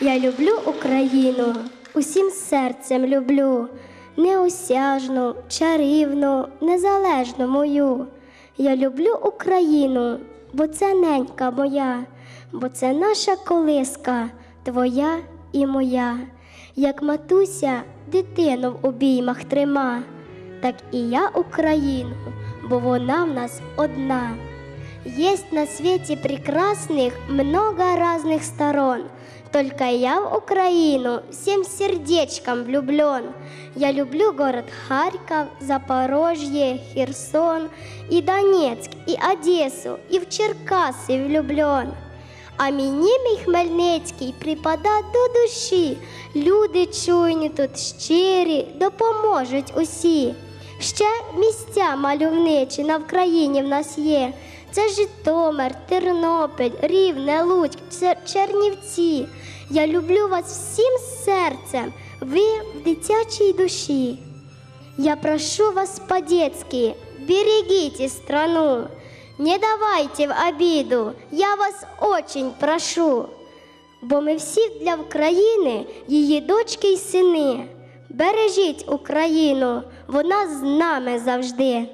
Я люблю Україну, усім серцем люблю, неосяжну, чарівну, незалежну мою. Я люблю Україну, бо це ненька моя, бо це наша колиска, твоя і моя. Як матуся дитину в обіймах трима, так і я Україну, бо вона в нас одна. Есть на свете прекрасных много разных сторон. Только я в Украину всем сердечком влюблен. Я люблю город Харьков, Запорожье, Херсон, и Донецк, и Одессу, и в Черкаси влюблен. А мені мій Хмельницький припада до душі. Люди чуйні тут щирі, допоможуть усі. Ще місця мальовничі на Вкраїні в нас є. Це Житомир, Тернопіль, Рівне, Луцьк, Чернівці. Я люблю вас всім серцем, ви в дитячій душі. Я прошу вас по-детски, берегите страну. Не давайте в обиду, я вас очень прошу. Бо ми всі для України, її дочки й сини. Бережіть Україну, вона з нами завжди.